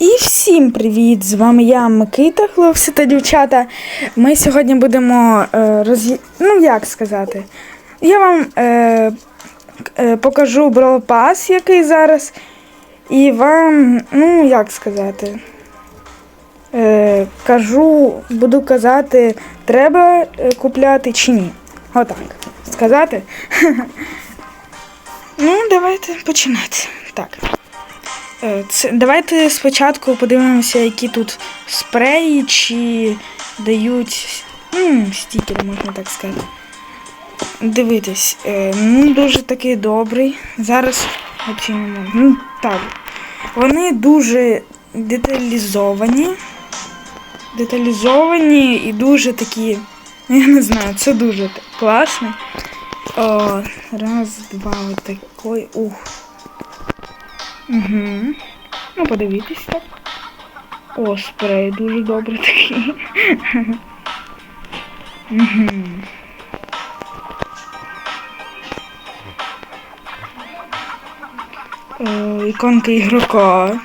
І всім привіт! З вами я, Микита, хлопці та дівчата. Ми сьогодні будемо е, роз'ї... Ну, як сказати? Я вам е, е, покажу Pass, який зараз. І вам, ну, як сказати? Е, кажу, буду казати, треба е, купляти чи ні. Отак. Сказати? Ну, давайте починати. Так. Е, Це, давайте спочатку подивимося, які тут спреї чи дають м, стікери, можна так сказати. Дивитись, е, ну дуже такий добрий. Зараз. Ну, так. Вони дуже деталізовані. Деталізовані і дуже такі. Я не знаю, це дуже класно. О, раз, два, отакой. Ух. Угу. Ну, подивіться так. О, спрей дуже добрий такий. Угу. Е, Іконка ігрока.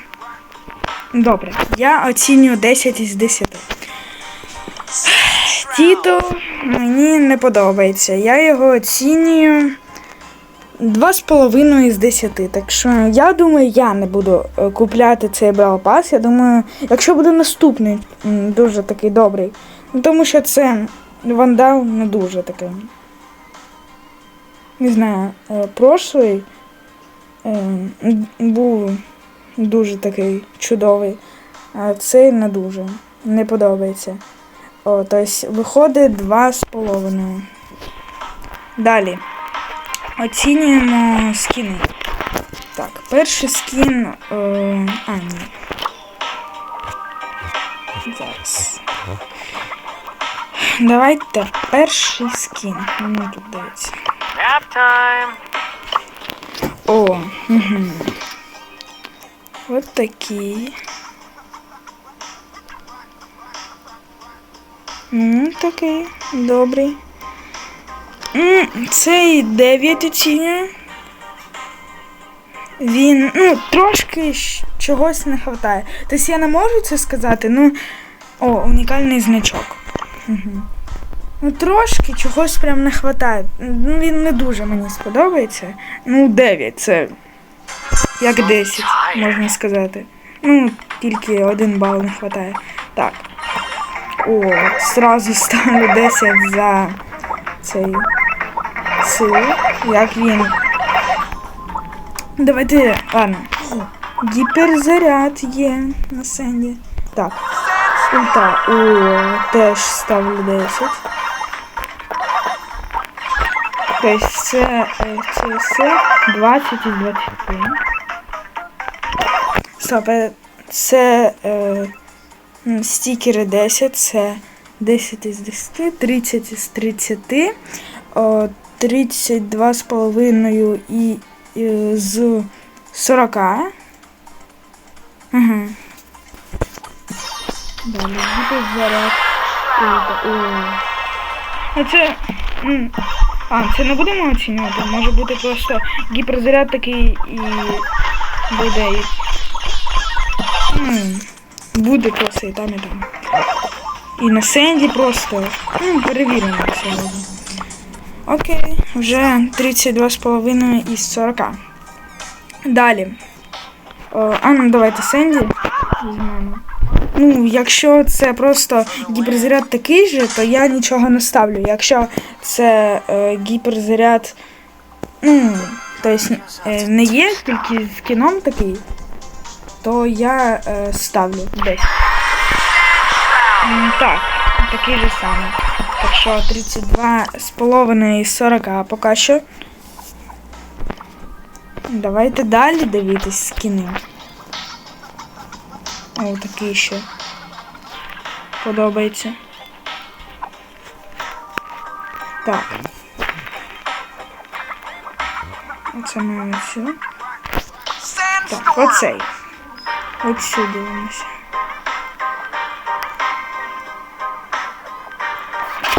Добре. Я оцінюю 10 із 10. Тіто мені не подобається. Я його оцінюю. Два з половиною з десяти. Так що я думаю, я не буду е, купляти цей Brawl Pass. Я думаю, якщо буде наступний, дуже такий добрий. Ну, тому що це вандал не дуже такий. Не знаю, е, прошлий е, був дуже такий чудовий, а цей не дуже. Не подобається. О, тобто виходить два з половиною. Далі. Оцінюємо скіни. Так, перший скін. Е, а, ні. Зараз. Давайте перший скін. Мені тут дається. О, угу. От такий. Ну, такий, добрий. Цей 9 оцінює. Він, ну, трошки чогось не вистачає. Тобто я не можу це сказати, ну. О, унікальний значок. Угу. Ну, трошки чогось прям не вистачає. Ну, він не дуже мені сподобається. Ну, 9 це як 10, можна сказати. Ну, тільки один бал не вистачає. Так. О, сразу ставлю 10 за цей силу. Як він. Давайте. Ладно. Гіперзаряд є на сенді. Так. Ульта. О, теж ставлю 10. Тобто це, е, це все 20 із 20. Стоп, е, це е, стікери 10, це 10 із 10, 30 із 30, о, 32 з і е, з 40. Ага. Далі буде заряд. А це. А, це не будемо оцінювати. Може бути просто гіперзаряд такий і буде. Буде просто і там, і там. І на сенді просто. Перевіримо сьогодні. Окей, вже 32,5 із 40. Далі. О, а ну давайте сенді візьмемо. Ну, якщо це просто гіперзаряд такий же, то я нічого не ставлю. Якщо це е, гіперзаряд, ну, тобто е, не є тільки з кіном такий, то я е, ставлю десь. Так, такий же самий. Так що 32 з половиною із 40 поки що. Давайте далі дивитись скіни. О, такий ще. Подобається. Так. Оце маємо цю. Так, оцей. Оцю дивимося.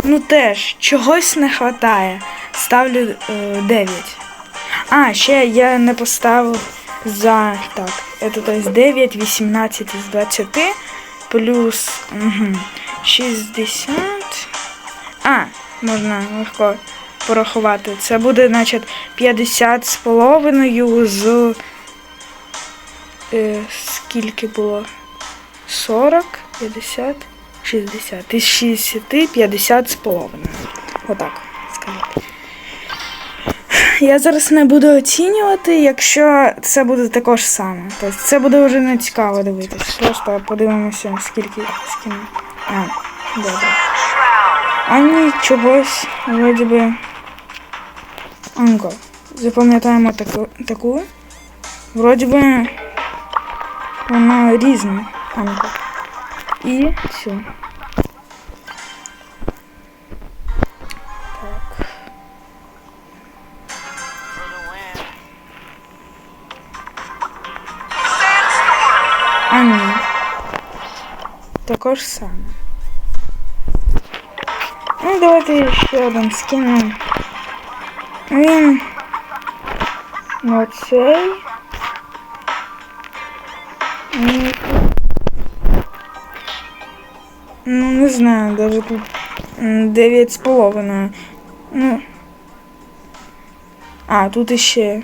Ну теж, чогось не вистачає. Ставлю е, 9. А, ще я не поставив за. Так. це то есть 9, 18 із 20 плюс угу, 60. А, можна легко порахувати. Це буде, значить, 50 з половиною з. Е, скільки було? 40, 50, 60. Із 60, 50 з половиною. Отак сказати. Я зараз не буду оцінювати, якщо це буде також саме. Тобто це буде вже не цікаво дивитись. Просто подивимося, скільки скільки. А, добре. А ні, чогось, вроді би. Анко. Запам'ятаємо таку, таку. Вроді би вона різна, Анко. І все. Так. А ні. Також саме. Ну, давайте ще один скинемо. Він на цей. Ну, не знаю, даже тут м, дев'ять з половиною. Ну. А, тут іще.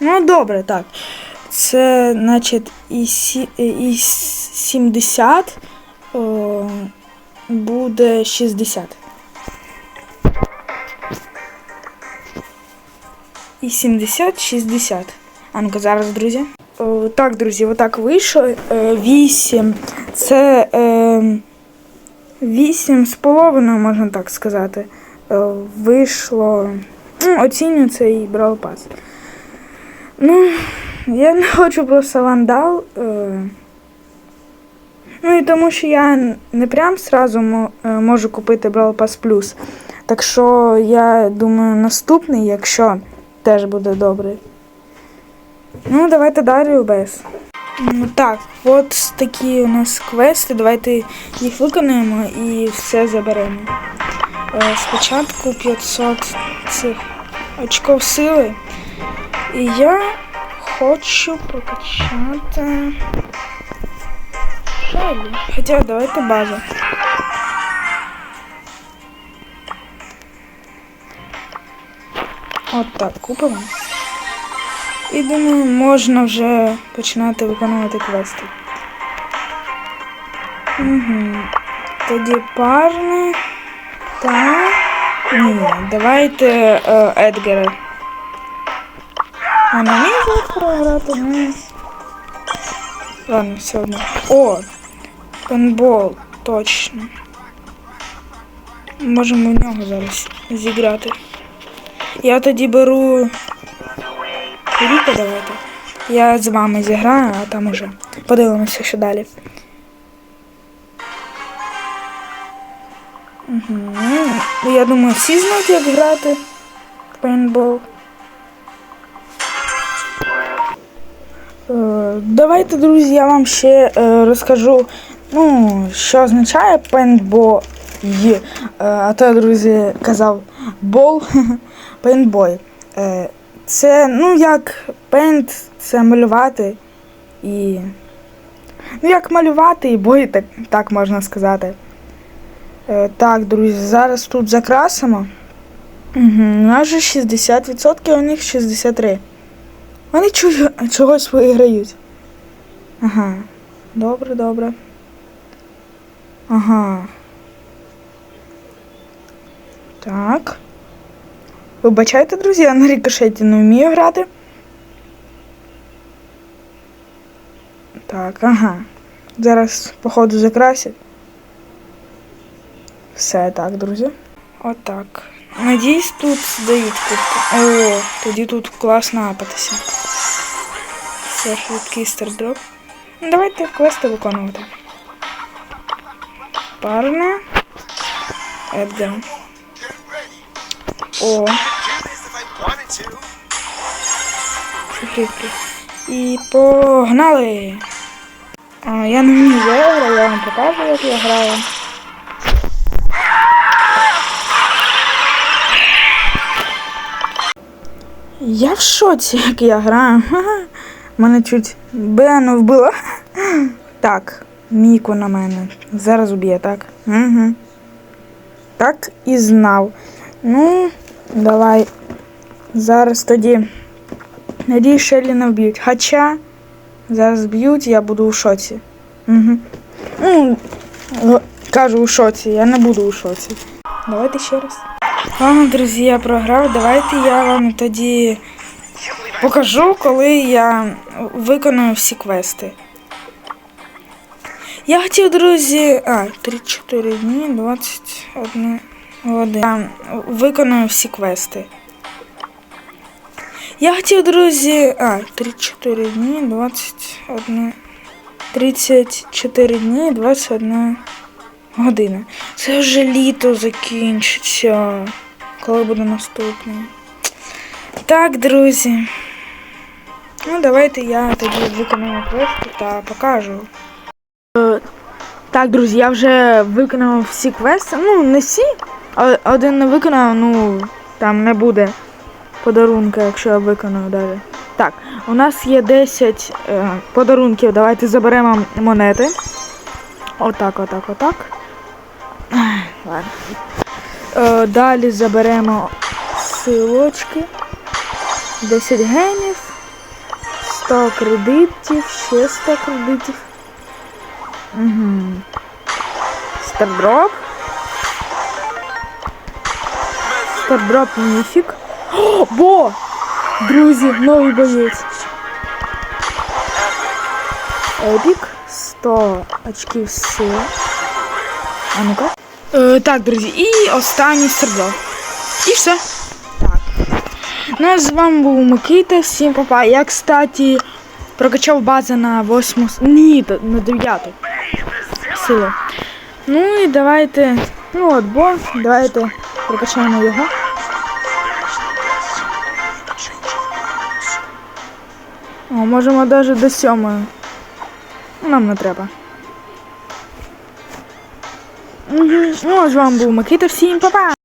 Ну, добре, так. Це, значить, і, сі, і 70 о, буде 60. І 70, 60. А ну-ка, зараз, друзі. О, так, друзі, отак вийшло. Е, 8. Це е, 8 з половиною, можна так сказати. Е, вийшло. Ну, оцінюю цей брал пас. Ну, я не хочу просто вандал. Е, ну і тому що я не прям сразу е, можу купити Brawl Pass Plus. Так що я думаю, наступний, якщо теж буде добрий. Ну, давайте далі без. Так, от такі у нас квести. Давайте їх виконаємо і все заберемо. Е, спочатку 500 цих очков сили. І я хочу прокачати. Шелі. Хоча давайте базу. От так, купимо. І думаю, можна вже починати виконувати квести. Угу. Тоді парне. Так. Ні, давайте е, Едгара. А на мій завтра грати не. Ладно, все одно. О! Пенбол, точно. Можемо в нього зараз зіграти. Я тоді беру. Ріка давайте. Я з вами зіграю, а там уже подивимося, що далі. Угу. Я думаю, всі знають, як грати в пейнтбол. Е, Давайте, друзі, я вам ще е, розкажу, ну, що означає пейнтбол. Е, А то, я, друзі, казав бол, пейнтбой. Це, ну, як пейнт, це малювати і. Ну, як малювати і бой, так, так можна сказати. Е, Так, друзі, зараз тут закрасимо. Угу, у нас же 60%, у них 63%. Вони чогось виграють. Ага. Добре, добре. Ага. Так. Вибачайте, друзі, я на рикошеті не вмію грати. Так, ага. Зараз, походу, закрасять. Все так, друзі. Отак. Надіюсь, тут дають кубку. О, тоді тут класно апатися. Все, швидкий стардроп. Ну, давайте квести виконувати. Парне. Едгар. О, швидкий. І погнали! А, я не вмію грати, я вам покажу, як я граю. Я в шоці, як я граю. Мене чуть Бену вбило. Так, Міку на мене. Зараз уб'є, так? Угу. Так і знав. Ну, давай. Зараз тоді. Надію, не вб'ють. Хоча зараз б'ють, я буду у шоці. Угу. Ну, кажу у шоці, я не буду у шоці. Давайте ще раз. Ладно, друзі, я програв. Давайте я вам тоді покажу, коли я виконую всі квести. Я хотів, друзі. А, 3-4 дні, 21 година. Я виконую всі квести. Я хотів, друзі. А, 3-4 дні, 21. 34 дні, 21 година. Це вже літо закінчиться. Коли буде наступний? Так, друзі. Ну, давайте я тоді виконую квести та покажу. Е, Так, друзі, я вже виконав всі квести. Ну, не всі, а один не виконав, ну, там не буде подарунка, якщо я виконую далі. Так, у нас є 10 е, подарунків. Давайте заберемо монети. Отак, отак, отак. Ладно. Е, далі заберемо силочки. 10 гемів. 100 кредитів, ще 100 кредитів. Угу. Стардроп. Стардроп міфік. О, бо! Друзі, новий боєць. Епік. 100 очків сили. А ну-ка. Е, так, друзі, і останній стардроп. І все. Так. Ну, з вами був Микита. Всім папа. Я, кстати, прокачав бази на 8. Ні, на 9 силу. Ну і давайте. Ну от, бо, давайте прокачаємо його. О, можемо навіть до сьомої. Нам не треба. Ну, з вами був Микита. Всім па-па!